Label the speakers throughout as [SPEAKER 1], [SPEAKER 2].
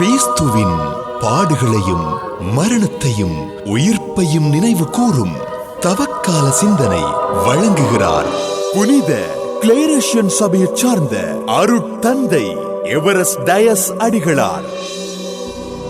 [SPEAKER 1] கிறிஸ்துவின் பாடுகளையும் மரணத்தையும் உயிர்ப்பையும் நினைவு கூறும் தவக்கால சிந்தனை வழங்குகிறார். புனித கிளேரேஷியன் சபையைச் சார்ந்த அருட்தந்தை எவரஸ்ட் டயஸ் அடிகளார்.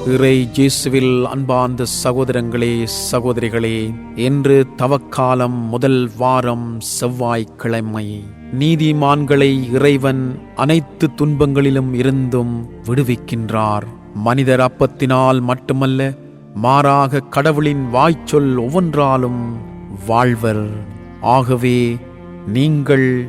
[SPEAKER 2] இறை ஜேசுவில் அன்பார்ந்த சகோதரங்களே சகோதரிகளே என்று தவக்காலம் முதல் வாரம் செவ்வாய்க்கிழமை. நீதிமான்களை இறைவன் அனைத்து துன்பங்களிலும் இருந்தும் விடுவிக்கின்றார். மனிதர் அப்பத்தினால் மட்டுமல்ல மாறாக கடவுளின் வாய்ச்சொல் ஒவ்வொன்றாலும் வாழ்வர். ஆகவே நீங்கள்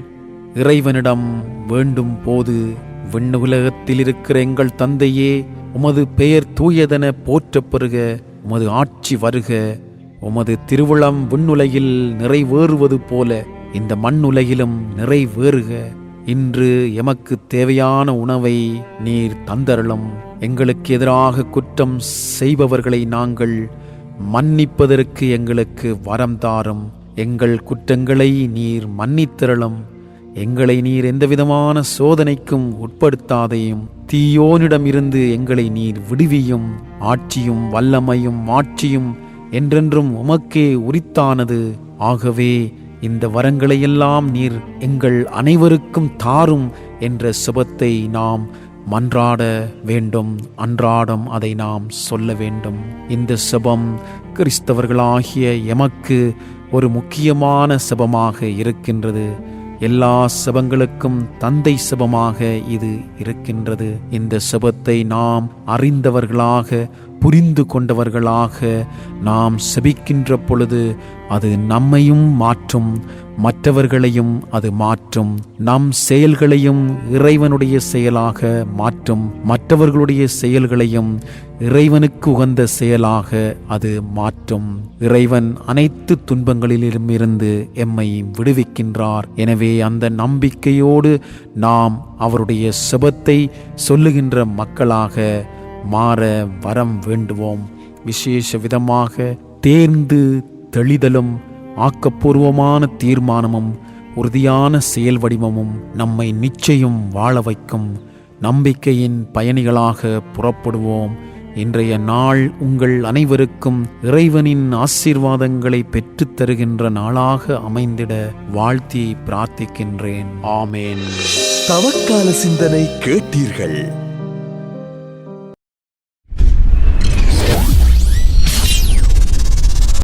[SPEAKER 2] இறைவனிடம் வேண்டும் போது விண்ணுலகத்தில் இருக்கிற எங்கள் தந்தையே உமது பெயர் தூயதென போற்றப்பெறுக உமது ஆட்சி வருக. உமது திருவிழம் விண்ணுலகில் நிறைவேறுவது போல இந்த மண்ணுலகிலும் நிறைவேறுக. இன்று எமக்கு தேவையான உணவை நீர் தந்தருளும். எங்களுக்கு எதிராக குற்றம் செய்பவர்களை நாங்கள் மன்னிப்பதற்கு எங்களுக்கு வரம் தாரும். எங்கள் குற்றங்களை நீர் மன்னித்திரளும். எங்களை நீர் எந்தவிதமான சோதனைக்கும் உட்படுத்தாதையும் தீயோனிடமிருந்து எங்களை நீர் விடுவியும். ஆட்சியும் வல்லமையும் ஆட்சியும் என்றென்றும் உமக்கே உரித்தானது. ஆகவே இந்த வரங்களையெல்லாம் நீர் எங்கள் அனைவருக்கும் தாரும் என்ற சுபத்தை நாம் மன்றாட வேண்டும் அன்றாடம் அதை நாம் சொல்ல வேண்டும். இந்த செபம் கிறிஸ்தவர்களாகிய எமக்கு ஒரு முக்கியமான செபமாக இருக்கின்றது. எல்லா செபங்களுக்கும் தந்தை செபமாக இது இருக்கின்றது. இந்த செபத்தை நாம் அறிந்தவர்களாக புரிந்து கொண்டவர்களாக நாம் செபிக்கின்ற பொழுது அது நம்மையும் மாற்றும். மற்றவர்களையும் அது மாற்றும். நம் செயல்களையும் இறைவனுடைய செயலாக மாற்றும். மற்றவர்களுடைய செயல்களையும் இறைவனுக்கு உகந்த செயலாக அது மாற்றும். இறைவன் அனைத்து துன்பங்களிலும் இருந்து எம்மை விடுவிக்கின்றார். எனவே அந்த நம்பிக்கையோடு நாம் அவருடைய செபத்தை சொல்லுகின்ற மக்களாக மாற வரம் வேண்டுவோம். விசேஷ விதமாக தேர்ந்து தெளிதலும் ஆக்கப்பூர்வமான தீர்மானமும் உறுதியான செயல் வடிவமும் நம்மை நிச்சயம் வாழ வைக்கும். நம்பிக்கையின் பயணிகளாக புறப்படுவோம். இன்றைய நாள் உங்கள் அனைவருக்கும் இறைவனின் ஆசீர்வாதங்களை பெற்றுத் தருகின்ற நாளாக அமைந்திட வாழ்த்தி பிரார்த்திக்கின்றேன். ஆமேன்.
[SPEAKER 1] தவக்கால சிந்தனை கேட்டீர்கள்.